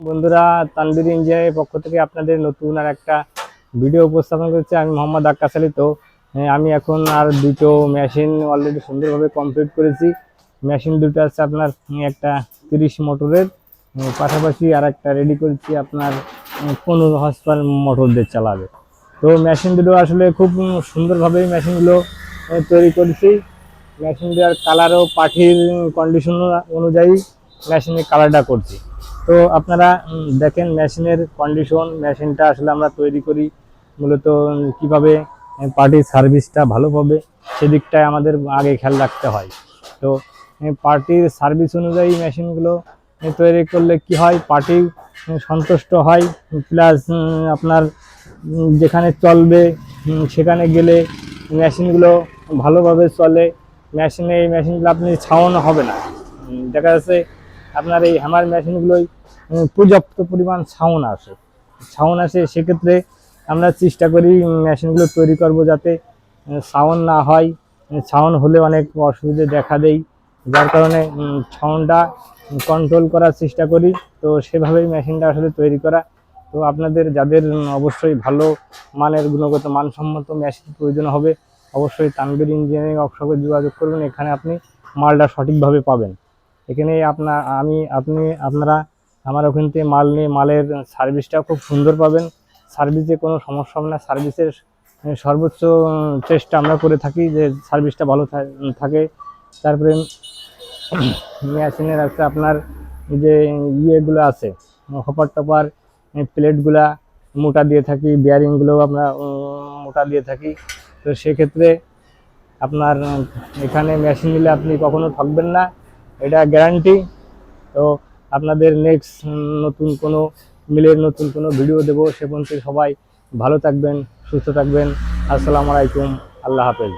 বন্ধুরা তানবির ইঞ্জিনিয়ারের পক্ষ থেকে আপনাদের নতুন আর একটা ভিডিও উপস্থাপন করছি আমি মোহাম্মদ আক্কাস আলী। তো হ্যাঁ, আমি এখন আর দুটো মেশিন অলরেডি সুন্দরভাবে কমপ্লিট করেছি। মেশিন দুটো আছে আপনার একটা তিরিশ মোটরের পাশাপাশি আর একটা রেডি করেছি আপনার পনেরো পাওয়ার মোটর দিয়ে চালাবে। তো মেশিন দুটো আসলে খুব সুন্দরভাবেই মেশিনগুলো তৈরি করেছি। মেশিন দেওয়ার কালারও পাখির কন্ডিশন অনুযায়ী মেশিনের কালারটা করছি। তো আপনারা দেখেন মেশিনের কন্ডিশন মেশিনটা আসলে আমরা তৈরি করি। মূলত কীভাবে পার্টির সার্ভিসটা ভালো পাবে সেদিকটায় আমাদের আগে খেয়াল রাখতে হয়। তো পার্টির সার্ভিস অনুযায়ী মেশিনগুলো তৈরি করলে কি হয়? পার্টি সন্তুষ্ট হয়। প্লাস আপনার যেখানে চলবে সেখানে গেলে মেশিনগুলো ভালোভাবে চলে। মেশিনে, এই মেশিনগুলো আপনি ছাওয়ানো হবে না। দেখা যাচ্ছে আপনার এই হ্যামার মেশিনগুলোই পর্যাপ্ত পরিমাণ ছাউন আসে ছাউন আসে সেক্ষেত্রে আমরা চেষ্টা করি মেশিনগুলো তৈরি করব যাতে সাউন্ড না হয়। সাউন্ড হলে অনেক অসুবিধে দেখা দেয় যার কারণে সাউন্ডটা কন্ট্রোল করার চেষ্টা করি। তো সেভাবেই মেশিনটা আসলে তৈরি করা। তো আপনাদের যাদের অবশ্যই ভালো মানের গুণগত মানসম্মত মেশিন প্রয়োজন হবে, অবশ্যই তানবির ইঞ্জিনিয়ারিং ওয়ার্কশপে যোগাযোগ করবেন এখানে আপনি মালটা সঠিকভাবে পাবেন। এখানে আপনার আমি, আপনি, আপনারা আমার ওখান থেকে মাল নিয়ে, মালের সার্ভিসটা খুব সুন্দর পাবেন। সার্ভিসে কোনো সমস্যা হবে না। সার্ভিসের সর্বোচ্চ চেষ্টা আমরা করে থাকি যে সার্ভিসটা ভালো থাকে। তারপরে মেশিনের আছে আপনার যে ইয়েগুলো আছে, হপার টপার প্লেটগুলা মোটা দিয়ে থাকি বিয়ারিংগুলো আমরা মোটা দিয়ে থাকি। তো সেক্ষেত্রে আপনার এখানে মেশিন নিলে আপনি কখনো ঠকবেন না। এটা গ্যারান্টি তো আপনাদের নেক্সট নতুন কোনো, মিলের নতুন কোনো ভিডিও দেবো, সে সবাই ভালো থাকবেন, সুস্থ থাকবেন। আসসালামু আলাইকুম, আল্লাহ হাফেজ।